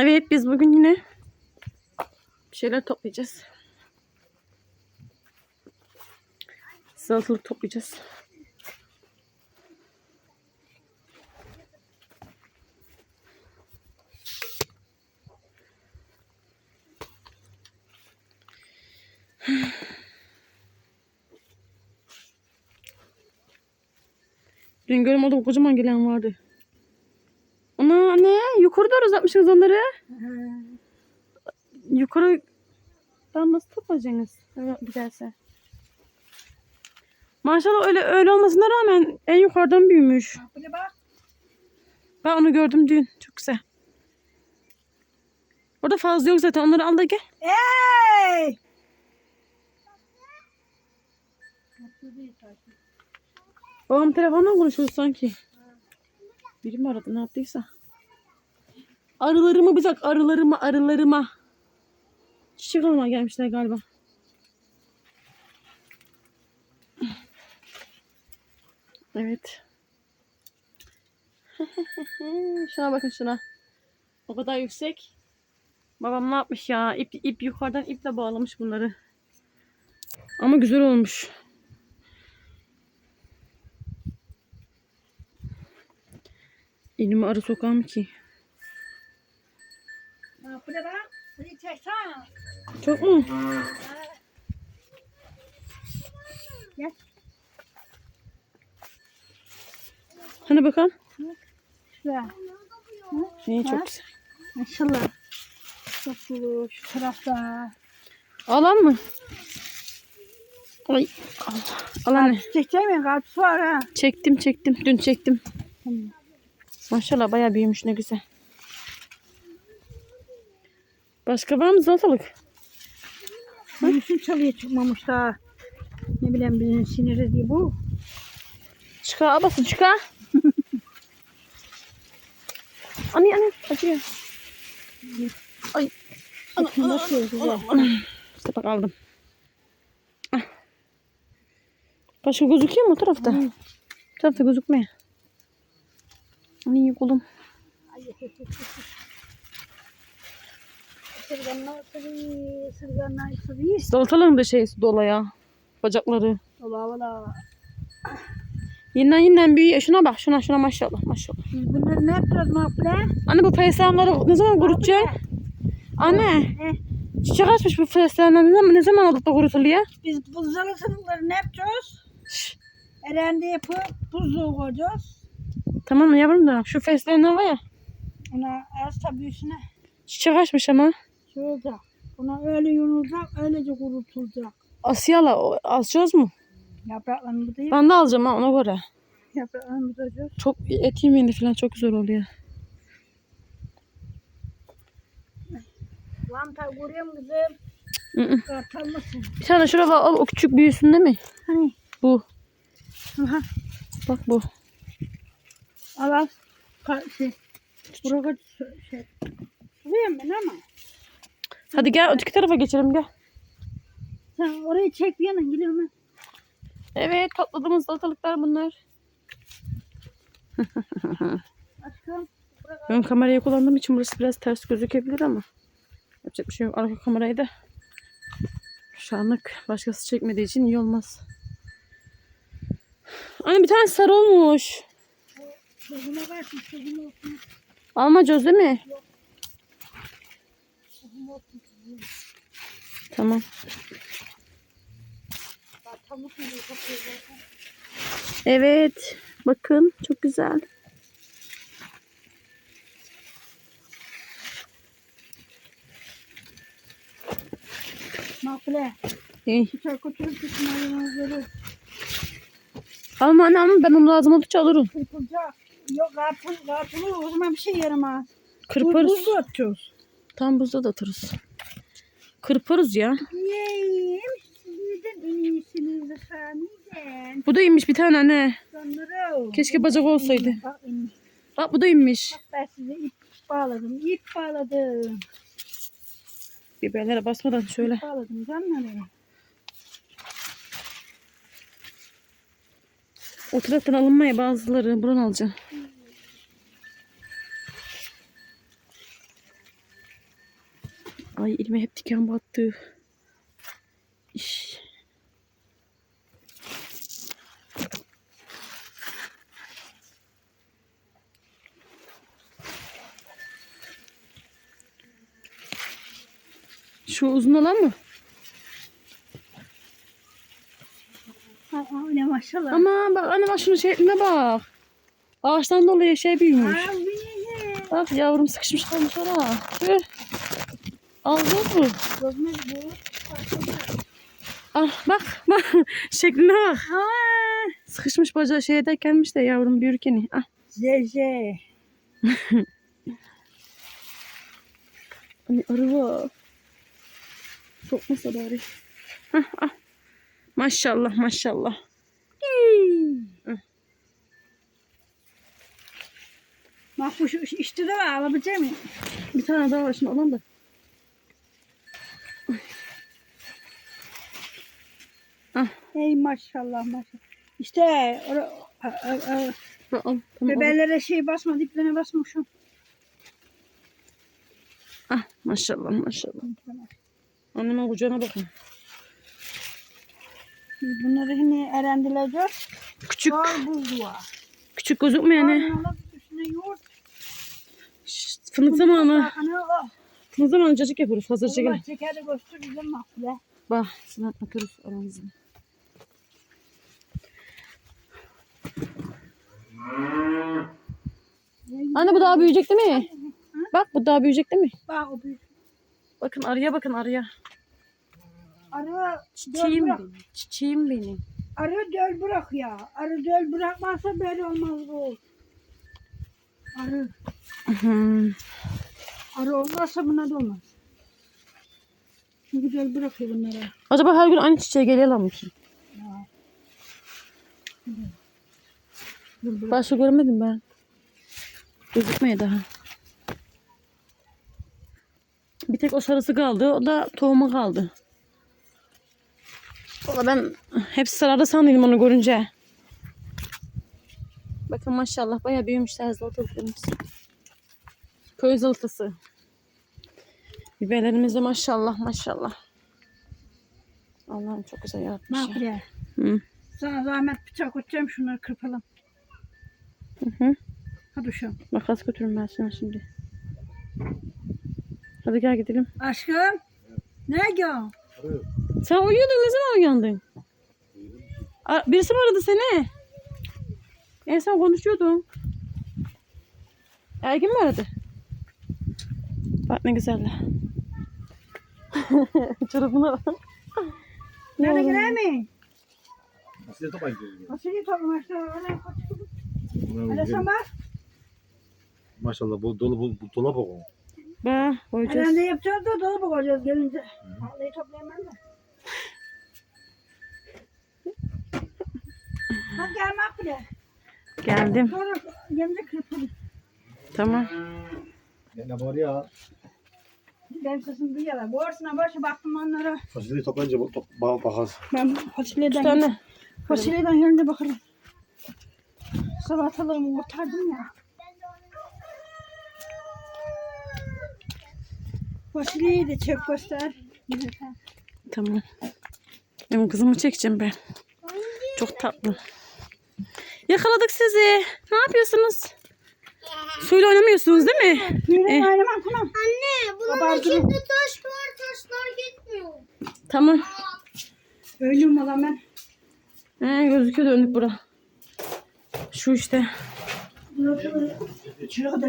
Evet biz bugün yine bir şeyler toplayacağız. Salatalık toplayacağız. Dün görüm orada kocaman gelen vardı. Uzatmışsınız onları. Yukarı ben nasıl toplayacaksınız? Giderse. Maşallah öyle öyle olmasına rağmen en yukarıdan büyümüş. Bak. Ben onu gördüm dün. Çok güzel. Orada fazla yok zaten. Onları al da gel. Hey! Babam telefonla konuşuyor sanki. Biri mi aradı ne yaptıysa. Arılarımı bırak arılarıma arılarıma. Çiçek almaya gelmişler galiba. Evet. şuna bakın şuna. O kadar yüksek. Babam ne yapmış ya? İp, ip yukarıdan iple bağlamış bunları. Ama güzel olmuş. Elimi arı sokar ki? Ha, buraya bak. Burayı çeksene. Çok mu? Gel. Hani bakalım. Şuraya. İyi çok güzel. Maşallah. Çok dolu şu tarafta. Alan mı? Ay Allah. Al anne. Çekeceğim ya karpuz var ha. Çektim çektim. Dün çektim. Tamam. Maşallah bayağı büyümüş ne güzel. Başka var mı salatalık? Çalıya çıkmamış daha. Ne bileyim bizim siniri diye bu. Çıkar abası çıkar. anne anne acıyor. Ay. Ana, ana, Nasıl güzel. İşte bak aldım. Ah. Başka gözüküyor mu o tarafta? Hı. Bu tarafta gözükmüyor. Anne kolum. Sırganlar sırıyor, sırganlar sırıyor. Salatalığın da şeysi dola ya. Bacakları. Ola ola. Yeniden yeniden büyüyor. Şuna bak şuna şuna maşallah maşallah. Biz bunları ne yapacağız Makbule? Anne bu fesleğenleri ne zaman kurutacaksın? Anne çiçek açmış bu fesleğenler ne zaman, ne zaman alıp da kurutuluyor? biz bu zalısınları ne yapacağız? Şş, Erende yapıp buzluğa koyacağız. tamam mı yavrum da şu fesleğenler var ya. Ona az tabii üstüne Çiçek açmış ama. Olacak. Buna öyle yunulacak, öylece kurutulacak. Asya'la o- alacağız mı? Yapraklarını budayıp Ben de alacağım ha ona göre. yapraklarını budayacağız. Çok et yemeğinde falan çok güzel oluyor. Lanta görüyor musun kızım? Hı hı. Kartal mısın? Bir tane şuraya al o küçük büyüsün değil mi? Hani? Bu. Aha. Bak bu. Al al. Ka şey. Buraya şey. Suluyorum ben ama. Hadi gel öteki tarafa geçelim gel. Sen orayı çek bir yana gidiyorum ben. Evet topladığımız salatalıklar bunlar. Aşkım. Ön kamerayı kullandığım için burası biraz ters gözükebilir ama. Yapacak bir şey yok. Arka kamerayı da şu anlık başkası çekmediği için iyi olmaz. Anne bir tane sarı olmuş. Sözüme olsun. Almacöz değil mi? Olsun. Tamam. Evet. Bakın çok güzel. Hayvanları Alma anne alma ben onu lazım oldukça alırım. kırpılacak. Yok karpuz, karpuz o zaman bir şey yaramaz. Kırparız. Buzlu atıyoruz. Tam buzda da atarız. Kırparız ya. Efendim. Bu da inmiş bir tane anne. Keşke bacak olsaydı. Bak bu da inmiş. Bak ben size ip bağladım. İp bağladım. Biberlere basmadan şöyle. Bağladım canlarım. O taraftan alınmaya bazıları buradan alacağım. Ay elime hep diken battı. İş. Şu uzun olan mı? Aa, ne maşallah. Ama bak anne bak şunun şekline bak. Ağaçtan dolayı şey büyümüş. Abi. Bak yavrum sıkışmış kalmış oraya. Tüh. Aldınız mı? Gözümüz bu. Ah bak bak şekline bak. Ha. Sıkışmış bacağı şeye de gelmiş de yavrum büyürkeni. Ah. Zeze. Hani arı var. Sokmasa bari. Hah, ah. Maşallah maşallah. Hı. Bak bu şu, işte de var alabilecek miyim? Bir tane daha var şimdi alalım da. Ey maşallah maşallah. İşte ora, a, a, a, Ha, al, tamam, al. bebeğlere şey basma diplerine basmışım. Ah maşallah maşallah. Annemin kucağına bakın. Bunları yine erendileceğiz. Küçük Var buzluğa. küçük gözükmeyene. Alıp üstüne yoğurt. Şşt, Fındık zamanı. Hani. Fındık zamanı cacık yapıyoruz. Hazır çekelim. şekeri göstereceğim mahvede. Bak sınav bakıyoruz aranızda. Anne bu daha büyüyecek değil mi? Bak bu daha büyüyecek değil mi? Bak o büyük. Bakın arıya bakın arıya. Arı Çiçeğim benim. Çiçeğim benim. Arı döl bırak ya. Arı döl bırakmazsa böyle olmaz bu. Arı. Arı olmazsa buna da olmaz. Çünkü döl bırakıyor bunlara. Acaba her gün aynı çiçeğe geliyorlar mı ki? Ya. Başka görmedim ben. Gözükmüyor daha. Bir tek o sarısı kaldı. O da tohumu kaldı. Valla ben hepsi sarardı sanıyordum onu görünce. Bakın maşallah bayağı büyümüşler zalatalıklarımız. Köy zaltası. Biberlerimiz de maşallah maşallah. Allah'ım çok güzel yaratmış ya. Makre. Hı. Sana zahmet bıçak atacağım şunları kırpalım. Hı hı. Hadi şu. Makas götürün ben sana şimdi. Hadi gel gidelim. Aşkım. Ne ya? Sen uyuyordun ne zaman uyandın? A- Birisi mi aradı seni? En son konuşuyordun. Ergin mi aradı? Bak ne güzeller. Çorabına bak. Nerede girer mi? Nasıl. Öyle Bunlar Öyle gidelim. sen bak. Maşallah bu dolu bu, bu dolap o. Bak koyacağız. Herhalde yapacağız da dolaba koyacağız gelince. Vallahi toplayamam da. Hadi gel makbule. Geldim. Sonra gelince kırpalım. Tamam. Ne, var ya? Benim sesimi duyuyorlar. Boğarsına başa baktım onlara. Fasulyeyi toplayınca bu- top, bak, bakarız. Ben fasulyeden, anne. fasulyeden gelince bakarım. Salatalarımı kurtardım ya. Fasulyeyi de çek göster. Tamam. Benim kızımı çekeceğim ben. Çok tatlı. Yakaladık sizi. Ne yapıyorsunuz? Suyla oynamıyorsunuz değil mi? Yürü Eh. oynamam tamam. Anne bunun içinde taş var taşlar gitmiyor. Tamam. Oynuyorum valla ben. He, gözüküyor döndük bura. Şu işte. Şuraya kadar